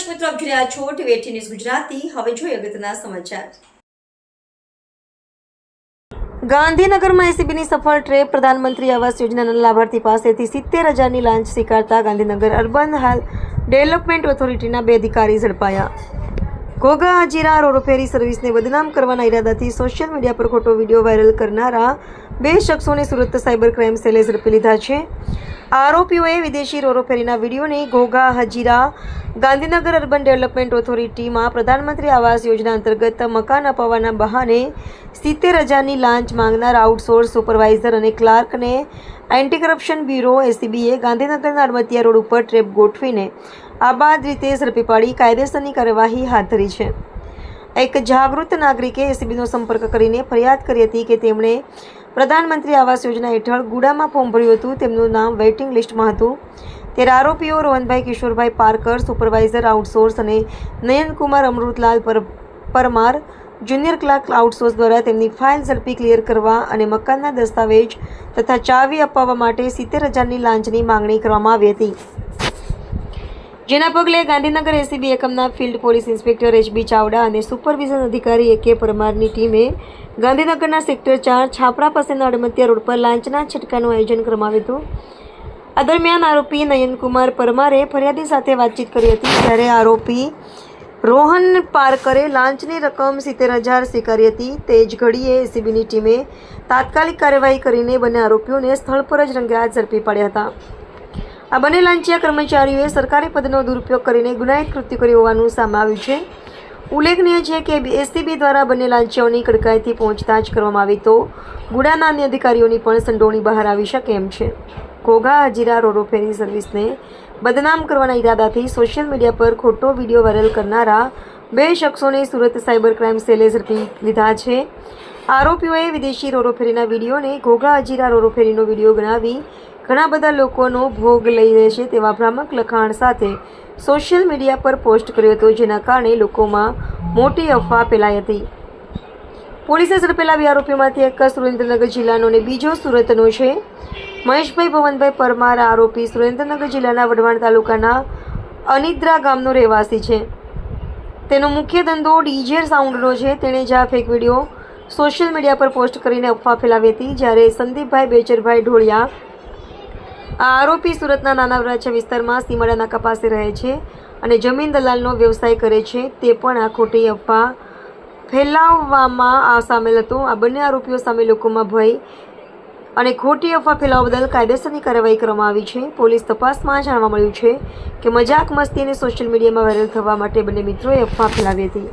દર્શક મિત્રો આપ રહ્યા છો ટીવી ન્યૂઝ ગુજરાતી. હવે જોઈએ અગત્યના સમાચાર. ગાંધીનગરમાં એસીબીની સફળ ટ્રેપ પ્રધાનમંત્રી આવાસ યોજનાના લાભાર્થી પાસેથી સિત્તેર હજારની લાંચ સ્વીકારતા ગાંધીનગર અર્બન હાલ ડેવલપમેન્ટ ઓથોરિટીના બે અધિકારી ઝડપાયા. ઘોઘા હજીરા રોરોફેરી સર્વિસને બદનામ કરવાના ઈરાદાથી સોશિયલ મીડિયા પર ખોટો વીડિયો વાયરલ કરનારા બે શખ્સોને સુરત સાયબર ક્રાઇમ સેલે ઝડપી લીધા છે. આરોપીઓએ વિદેશી રોરોફેરીના વિડીયોને ઘોઘા, હજીરા, ગાંધીનગર અર્બન ડેવલપમેન્ટ ઓથોરિટીમાં પ્રધાનમંત્રી આવાસ યોજના અંતર્ગત મકાન અપાવવાના બહાને સિત્તેર હજારની લાંચ માંગનાર આઉટસોર્સ સુપરવાઇઝર અને ક્લાર્કને એન્ટી કરપ્શન બ્યુરો એસીબીએ ગાંધીનગરના અડમતિયા રોડ ઉપર ટ્રેપ ગોઠવીને આબાદ રીતે ઝડપી પાડી કાયદેસરની કાર્યવાહી હાથ ધરી છે. એક જાગૃત નાગરિકે એસીબીનો સંપર્ક કરીને ફરિયાદ કરી હતી કે તેમણે પ્રધાનમંત્રી આવાસ યોજના હેઠળ ગુડામાં ફોર્મ ભર્યું હતું. તેમનું નામ વેઇટિંગ લિસ્ટમાં હતું. ત્યારે આરોપીઓ રોહનભાઈ કિશોરભાઈ પારકર, સુપરવાઇઝર, આઉટસોર્સ અને નયનકુમાર અમૃતલાલ પર, પરમાર, જુનિયર ક્લાર્ક આઉટસોર્સ દ્વારા તેમની ફાઇલ ઝડપી ક્લિયર કરવા અને મકાનના દસ્તાવેજ તથા ચાવી અપાવવા માટે સિત્તેર હજારની લાંચની માંગણી કરવામાં આવી હતી. જેના પગલે ગાંધીનગર એસીબી એકમના field police inspector H B Chavda અને સુપરવિઝન અધિકારી એ કે પરમારની ટીમે ગાંધીનગરના સેક્ટર ચાર છાપરા પાસેના અડમતિયા રોડ પર લાંચના છટકાનું આયોજન કરવામાં હતું. આ દરમિયાન આરોપી નયનકુમાર પરમારે ફરિયાદી સાથે વાતચીત કરી હતી ત્યારે આરોપી રોહન પારકરે લાંચની રકમ સિત્તેર હજાર સ્વીકારી હતી. તે જ ઘડીએ એસીબીની ટીમે તાત્કાલિક કાર્યવાહી કરીને બંને આરોપીઓને સ્થળ પર જ રંગેહાથ ઝડપી પાડ્યા હતા. આ બંને લાંચિયા કર્મચારીઓએ સરકારી પદનો દુરુપયોગ કરીને ગુનાહિત કૃત્ય કર્યું હોવાનું સામે આવ્યું છે. ઉલ્લેખનીય છે કે એસસીબી દ્વારા બંને લાંચિયાઓની કડકાઈથી પહોંચતા કરવામાં આવી તો ગુડાના અન્ય અધિકારીઓની પણ સંડોવણી બહાર આવી શકે એમ છે. ઘોઘા, હજીરા રોરોફેરી સર્વિસને બદનામ કરવાના ઈરાદાથી સોશિયલ મીડિયા પર ખોટો વીડિયો વાયરલ કરનારા બે શખ્સોને સુરત સાયબર ક્રાઇમ સેલે ઝડપી લીધા છે. આરોપીઓએ વિદેશી રોરોફેરીના વિડીયોને ઘોઘા, હજીરા રોરોફેરીનો વીડિયો ગણાવી ઘણા બધા લોકોનો ભોગ લઈ રહેશે તેવા ભ્રામક લખાણ સાથે સોશિયલ મીડિયા પર પોસ્ટ કર્યો હતો, જેના કારણે લોકોમાં મોટી અફવા ફેલાઈ હતી. પોલીસે ઝડપેલા બે આરોપીમાંથી એક સુરેન્દ્રનગર જિલ્લાનો અને બીજો સુરતનો છે. મહેશભાઈ ભવનભાઈ પરમાર આરોપી સુરેન્દ્રનગર જિલ્લાના વઢવાણ તાલુકાના અનિદ્રા ગામનો રહેવાસી છે. તેનો મુખ્ય ધંધો ડીજે સાઉન્ડનો છે. તેણે જ આ ફેક વીડિયો સોશિયલ મીડિયા પર પોસ્ટ કરીને અફવા ફેલાવી હતી, જ્યારે સંદીપભાઈ બેચરભાઈ ઢોળિયા આ આરોપી સુરતના નાના વરાછા વિસ્તારમાં સીમાડા નાકા પાસે રહે છે અને જમીન દલાલનો વ્યવસાય કરે છે. તે પણ આ ખોટી અફવા ફેલાવવામાં આ સામેલ હતો. આ બંને આરોપીઓ સામે લોકોમાં ભય અને ખોટી અફવા ફેલાવવા બદલ કાયદેસરની કાર્યવાહી કરવામાં આવી છે. પોલીસ તપાસમાં જાણવા મળ્યું છે કે મજાક મસ્તી અને સોશિયલ મીડિયામાં વાયરલ થવા માટે બંને મિત્રોએ અફવા ફેલાવી હતી.